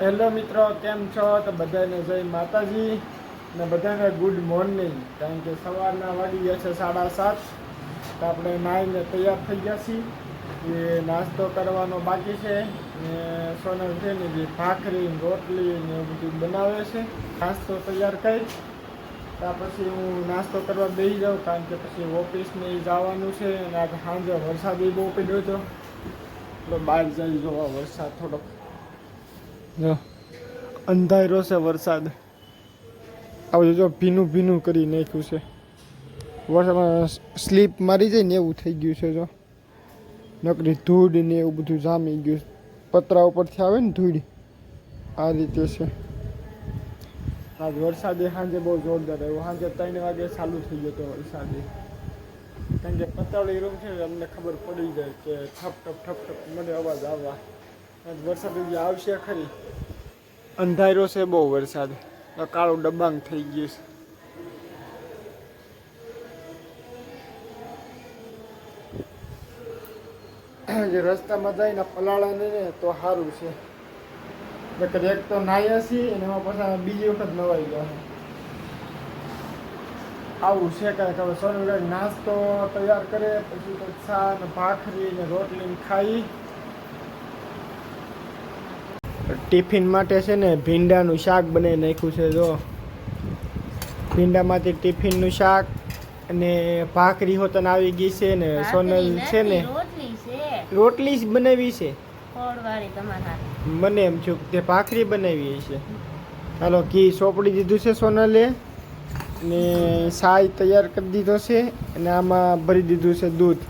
Hello મિત્રો, કેમ છો? તો બધાને જય માતાજી ને બધાને ગુડ મોર્નિંગ કારણ કે સવારના વાગી ગયા છે સાડા સાત. તો આપણે નાહીને તૈયાર થઈ ગયા છીએ. એ નાસ્તો કરવાનો બાકી છે. ને સોનલ છે ને જે ભાખરી, રોટલી ને એવું બધું બનાવે છે. નાસ્તો તૈયાર કરી. ત્યાં પછી હું નાસ્તો કરવા બેસી જાઉં, કારણ કે પછી ઓફિસને જવાનું છે. અને આજે સાંજે વરસાદ બહુ પડ્યો હતો. એટલે બહાર જઈ જોવા વરસાદ થોડોક જો. અંધારો છે વરસાદ. આ બધું જો ભીનું ભીનું કરી નાખ્યું છે. વરસાદમાં સ્લીપ મારી જાય ને એવું થઈ ગયું છે જો. નકરી ધૂળ ને એવું બધું જામી ગયું પતરા ઉપરથી આવે ને ધૂળ. આ રીતે છે. આજ વરસાદે સાંજે બહુ જોરદાર આવ્યો. સાંજે ત્રણ વાગે ચાલુ થઈ ગયો હતો વરસાદે. કારણ કે પતાવડી રૂમ છે અમને ખબર પડી જાય કે ઠપ ઠપ ઠપ ઠપ મને અવાજ આવવા. આજ વરસાદ હજી આવશે ખરી અંધારો છે બહુ વરસાદ. કાળો ડબ્બાંગ થઈ ગયું છે. જે રસ્તામાં જાય ને પલાળાને ને તો સારું છે. નકર એક તો નાયા છીએ અને એમાં પાછા બીજી વખત નવાઈ ગયા આવું છે કાંઈક. હવે સોનલ નાસ્તો તૈયાર કરે, પછી ચા ભાખરી ને રોટલી ખાઈ. ટિફિન માટે છે ને ભીંડાનું શાક બનાવી નાખ્યું છે જો. ભીંડામાંથી ટિફિનનું શાક અને ભાખરી હોતન આવી ગઈ છે ને સોનલ છે ને. રોટલી જ બનાવી છે. મને એમ છું કે તે ભાખરી બનાવી છે ચાલો ઘી સોપડી દીધું છે સોનલે ને સાય તૈયાર કરી દીધો છે અને આમાં ભરી દીધું છે દૂધ.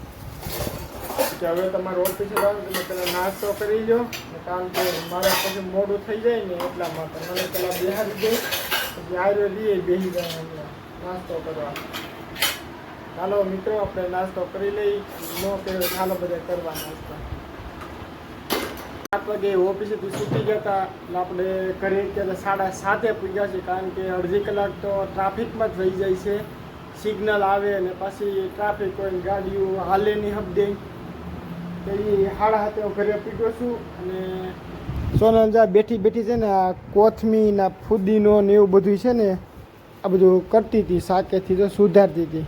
કે હવે તમારે ઓફિસે આવે, તમે પહેલાં નાસ્તો કરી લો કારણ કે મારે પછી મોડું થઈ જાય ને એટલા માટે મને પહેલાં બિહારી દે, પછી આર્યો લઈએ બેસી જાય નાસ્તો કરવા. ચાલો મિત્રો, આપણે નાસ્તો કરી લઈ. નો કહેવાય ચાલો બધા કરવા નાસ્તો. સાત વાગે ઓફિસેથી છૂટી ગયા હતા એટલે આપણે ઘરે ત્યારે સાડા સાતે પૂગ્યા છે, કારણ કે અડધી કલાક તો ટ્રાફિકમાં જ રહી જાય છે. સિગ્નલ આવે અને પછી ટ્રાફિક હોય ગાડીઓ હાલે નહીં હબદે તો સાડા સાતે હું ઘરે પૂગ્યો છું અને સોનંજા બેઠી બેઠી છે ને આ કોથમી ના ફુદીનો ને એવું બધું છે ને આ બધું કરતી હતી શાકેથી તો સુધારતી હતી.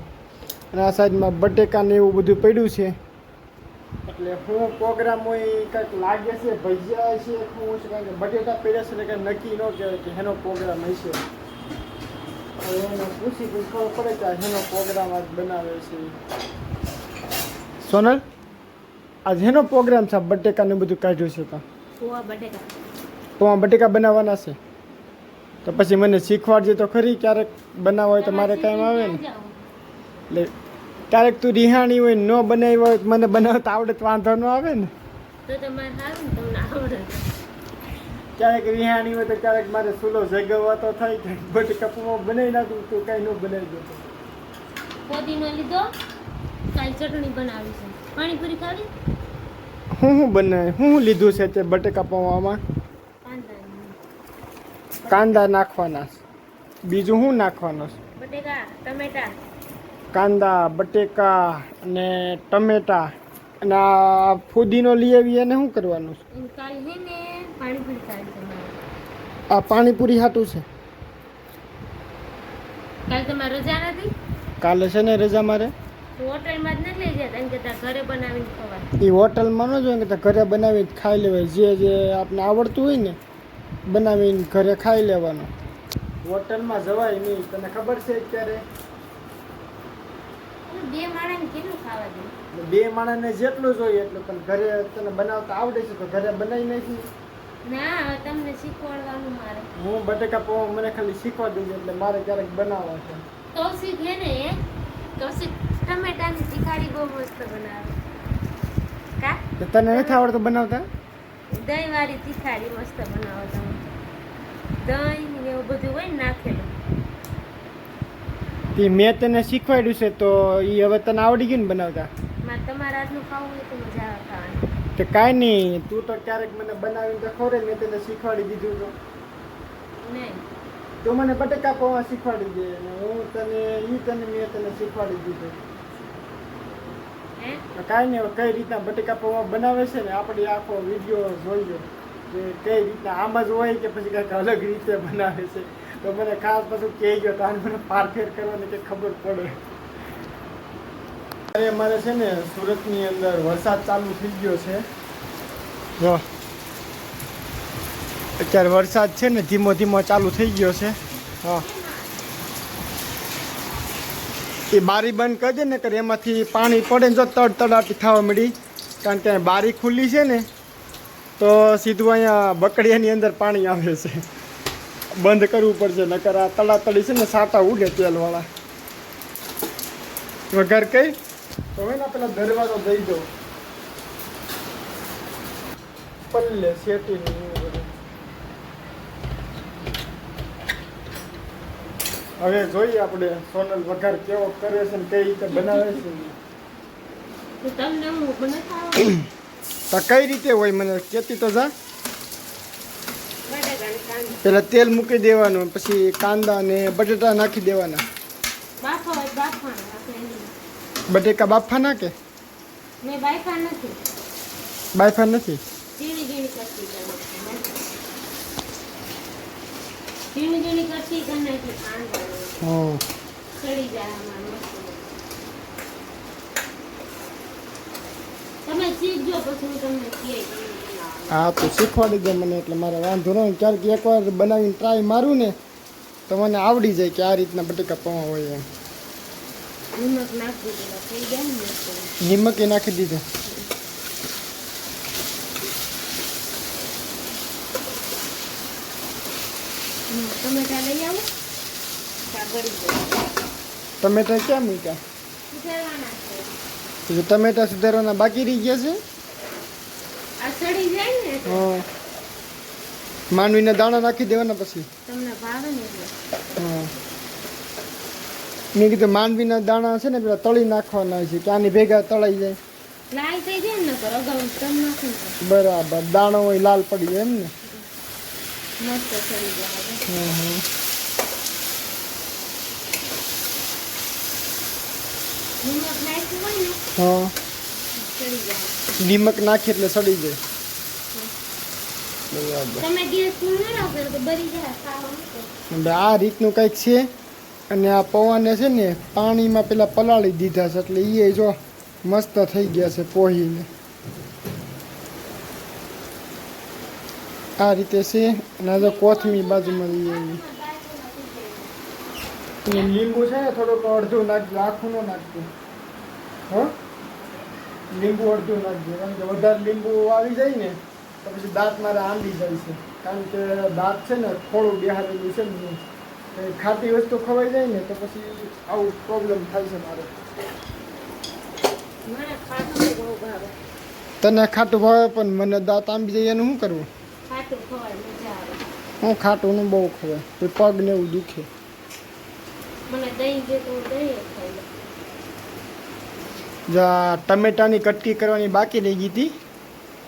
અને આ સાઈડમાં બટેકા ને એવું બધું પડ્યું છે. એટલે હું પ્રોગ્રામ હોય કંઈક લાગે છે, ભજીયા છે, હું છે કારણ કે બટેટા પડ્યા છે એટલે કંઈ નક્કી ન કહેવાય કે એનો પ્રોગ્રામ હશે. એને પૂછી પૂછી ખબર પડે કે એનો પ્રોગ્રામ આજ બનાવે છે. સોનલ? આજ એનો પ્રોગ્રામ છે બટેકા ને બધું કાઢ્યું છે તો. પોવા બટેકા. બનાવવાના છે. તો પછી મને શીખવાડજે તો ખરી ક્યારેક બનાવવા હોય તો મારે કાંઈ આવે ને. એટલે ક્યારેક તું રિહાણી હોય ન બનાવી હોય મને બનાવતા આવડે તો વાંધો ન આવે ને. ક્યારેક રિહાણી હોય તો ક્યારેક મારે સુલો જગવવા તો થાય કે બટેકા પૌવા બનાવી નાખું તું કાંઈ ન બનાવી દો પોદીનો લીધો કાલ ચટણી બનાવી છે પાણીપુરી ખાવી? હું હું બનાવે? હું શું લીધું છે તે બટેકા પૌવામાં? કાંદા નાખવાના છે. બીજું હું નાખવાનું છે? બટેકા ટમેટા. કાંદા બટેકા અને ટમેટા. અને આ ફુદીનો લઈ આવીએ અને શું કરવાનું છે? હે આ પાણીપુરી હાટું છે. કાલે તમારે રજા નથી? કાલે છે ને રજા મારે? હોટલમાં જ નથી લઈ જતા એમ કે તાર ઘરે બનાવીને ખવાય. એ હોટલમાં ન જોઈએ કે ઘરે બનાવીને ખાઈ લેવાય. જે જે આપણે આવડતું હોય ને બનાવીને ઘરે ખાઈ લેવાનું. હોટલમાં જવાય નહીં. તને ખબર છે અત્યારે? બે માણસને કેટલું ખાવા દે? બે માણસને જેટલું જોઈએ એટલું પણ ઘરે તને બનાવતા આવડે છે તો ઘરે બનાવી નાખી. ના તમને શીખવાડવાનું મારે. હું બટેકા પૌવા મને ખાલી શીખવા દેજો એટલે મારે ક્યારેક બનાવવા છે. કૌશિક હે ને એ કૌશિક ટમેટાની તીખારી બહુ મસ્ત બનાવે. કા? તને નથી આવડતું બનાવતા? દહીં વાળી તીખારી મસ્ત બનાવો તમે. દહીં ને એવું બધું હોય ને નાખેલું. તે મેં તને શીખવાડ્યું છે તો એ હવે તને આવડી ગયું ને બનાવતા? મારે તમારા હાથનું ખાવું હોય તો મજા આવે ખાવાની. તો કાંઈ નહીં તું તો ક્યારેક મને બનાવીને તો ખવડે મેં તને શીખવાડી દીધું તો. નહીં. તું મને બટેકા પૌવા શીખવાડી દે હું તને એ તને મેં તને શીખવાડી દીધું. કાંઈ નહીં કઈ રીતના બટેકા પૌવા બનાવે છે ને, આપણે આખો વીડિયો જોઈએ કે કઈ રીતના, આમ જ હોય કે પછી કંઈક અલગ રીતે બનાવે છે. તો મને ખાસ પાછું કહેજો તો આને મને પારફેર કરવાની કંઈક ખબર પડે. અરે, અમારે છે ને, સુરતની અંદર વરસાદ ચાલુ થઈ ગયો છે. જો. અત્યારે વરસાદ છે ને, ધીમો ધીમો ચાલુ થઈ ગયો છે. હા. એ બારી બંધ કરી દે ને કે એમાંથી પાણી પડે ને જો તડ તડાટી થવા મળી કારણ કે બારી ખુલ્લી છે ને, તો સીધું અહીંયા બકડીયાની અંદર પાણી આવે છે. બંધ કરવું પડશે, નકર આ તડાતડી છે ને, સાટા ઉડે તેલવાળા. વગર કઈ? હવે ને પેલા દરવાજો દઈ દો પલ્લે શેટી હવે જોઈએ આપણે સોનલ વઘાર કેવો કરે છે ને કઈ રીતે બનાવે છે. તો કઈ રીતે હોય મને કેતી તો જા. પેલા તેલ મૂકી દેવાનું પછી કાંદા ને બટેટા નાખી દેવાના. બટેકા બાફા નાખે? કે બાફા નથી. બાફા નથી? ઝીણી ઝીણી કરતી કરી ઝીણી ઝીણી કરતી હો હા જાય આમાં તમે શીખજો પછી હું તમને કહે હા તો શીખવાડી દે મને એટલે મારે વાંધો નહીં ક્યારેક એકવાર બનાવીને ટ્રાય મારું ને તો મને આવડી જાય કે આ રીતના બટેકા પૌવા હોય એમ. નિમક નાખી દીધા ને. નિમક એ નાખી દીધું. ટમેટા લઈ આવો. ટમેટા ક્યાં મૂક્યા? ટમેટા સુધારવાના બાકી રહી ગયા છે? માંડવીના દાણા નાખી દેવાના પછી? મેં કીધું માંડવીના દાણા છે ને પેલા તળી નાખવાના છે કે આની ભેગા તળાઈ જાય. લાલ થઈ જાય ને નકર અગાઉ તમ નાખું બરાબર. દાણો હોય લાલ પડી જાય એમ ને? મસ્ત જાય. હા. નિમક નાખી એટલે સડી જાય. આ રીતનું કંઈક છે અને આ પૌવાને છે ને પાણીમાં પેલા પલાળી દીધા છે એટલે એ જો મસ્ત થઈ ગયા છે પોહીને આ રીતે છે અને આ કોથમી બાજુમાં લઈ આવી લીંબુ છે ને થોડુંક અડધું નાખજો આખું ન નાખજો. હો? લીંબુ અડધું નાખજો. કારણ કે વધારે લીંબુ આવી જાય ને તો પછી દાંત મારે આંબી જાય છે. કારણ કે દાંત છે ને થોડું બિહારેલું છે ને. ખાતી ખાટી વસ્તુ ખવાઈ જાય ને તો પછી આવું પ્રોબ્લેમ થાય છે મારે. તને ખાટું ભાવે પણ મને દાંત આંબી જાય એનું શું કરવું? ખાટું ખવાય મજા આવે. હું ખાટુંનું બહુ ખવાય. પછી પગ ને એવું દુખે. મને દહીં જે તો દહીં ખાઈ જા ટમેટાની કટકી કરવાની બાકી રહી ગઈ હતી.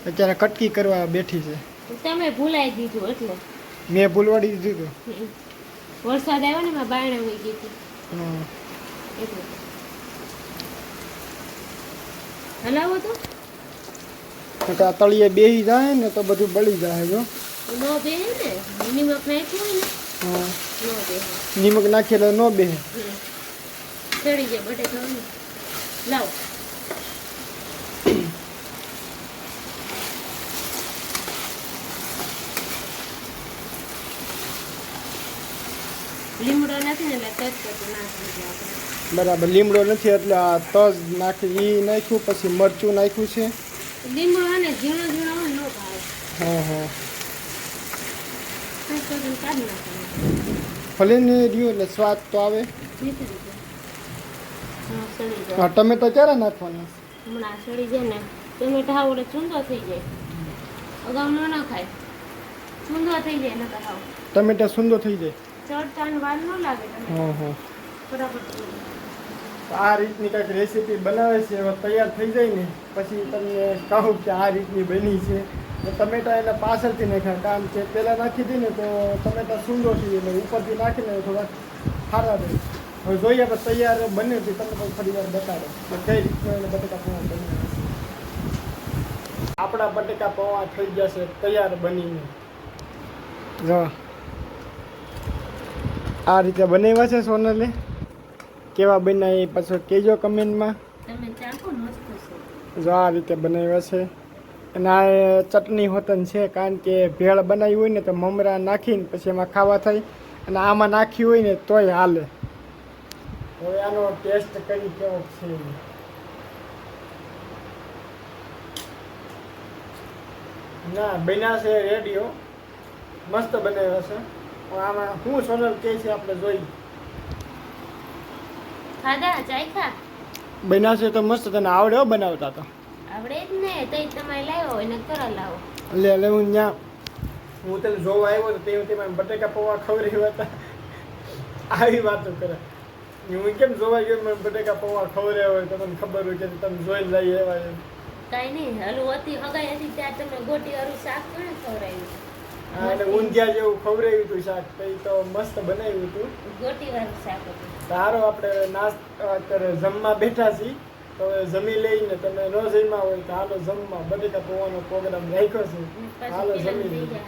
અત્યારે કટકી કરવા બેઠી છે. તમે ભૂલાઈ દીધું એટલે. મેં ભૂલવાડી દીધું હતું. વરસાદ આવ્યો ને એમાં બાયણે હોઈ ગઈ હતી. હલાવો તો તો. કે આ તળિયે બેહી જાય ને તો બધું બળી જાય જો. નિમક નાખીએ એટલે ન લીમડો નથી એટલે નાખી બરાબર લીમડો નથી એટલે આ તજ નાખી એ નાખ્યું પછી મરચું નાખ્યું છે. લીમડો અને ઝીણો ઝીણો હોય નો ભાવે. હા હા. તજપત્તું ભલે ને રહ્યું એટલે સ્વાદ તો આવે. હા ટમેટા ક્યારે નાખવાના? હમણાં સડી જાય ને ટમેટા હાવ ચૂંદો થઈ જાય. અગાઉ ન ના ખાય ચૂંદો થઈ જાય નકર હાવ. ટમેટા થઈ જાય. ચડતા વાર ન લાગે હા બરાબર આ રીતની કંઈક રેસીપી બનાવે છે, હવે તૈયાર થઈ જાય ને, પછી તમને કહું કે આ રીતની બની છે. ટમેટા એના પાછળથી નાખ્યા. કામ છે, પહેલાં નાખી ને તો ટમેટા સુંદર થઈ એટલે ઉપરથી નાખીને થોડાક સારા રહે હવે જોઈએ આપણે તૈયાર બને છે તમે પણ ફરી વાર બતાડો. કે કઈ રીતનું એને બટાકા પૌવા બની છે આપણા બટેકા પૌવા થઈ જશે તૈયાર બનીને. જો. આ રીતે બનાવ્યા છે સોનલે કેવા બન્યા એ પાછું કહેજો કમેન્ટમાં. જો આ રીતે બનાવ્યા છે. અને આ ચટણી હોતન છે કારણ કે ભેળ બનાવી હોય ને તો મમરા નાખીને પછી એમાં ખાવા થાય. અને આમાં નાખી હોય ને તોય હાલે. હવે આનો ટેસ્ટ કરી કેવો છે? ના બન્યા છે રેડિયો મસ્ત બનાવ્યો છે. આમાં શું સોનલ કે છે આપણે જોઈ ખાધા? ચાખ્યા બન્યા છે તો મસ્ત તને આવડે હો બનાવતા તો. આવડે જ ને તઈ તમારે લાવ્યો હોય ને કરો લાવો. એટલે લે હું ત્યાં હું તને જોવા આવ્યો તો તે વખતે મને બટેકા પૌવા ખવરી હતા. આવી વાતો કરે. હું કેમ જોવા ગયો મને બટેકા પૌવા ખવરે હોય તો મને ખબર હોય કે તમે જોઈ લઈ એવા કાંઈ નહીં હલું હતી હગાઈ હતી ત્યાં તમે ગોટી હરું શાક કોણે ખવડાવ્યું? હા, અને ઊંધિયા જેવું ખવડાવ્યું હતું શાક કઈ તો મસ્ત બનાવ્યું હતું. ગોટી શાક હતું. સારો આપણે નાસ્ત જમવા બેઠા છીએ તો હવે જમી લઈને તમે ન જમ્યા હોય તો હાલો જમવા. બટેકા પૌવાનો પ્રોગ્રામ રાખ્યો છે. હાલો જમી લઈએ.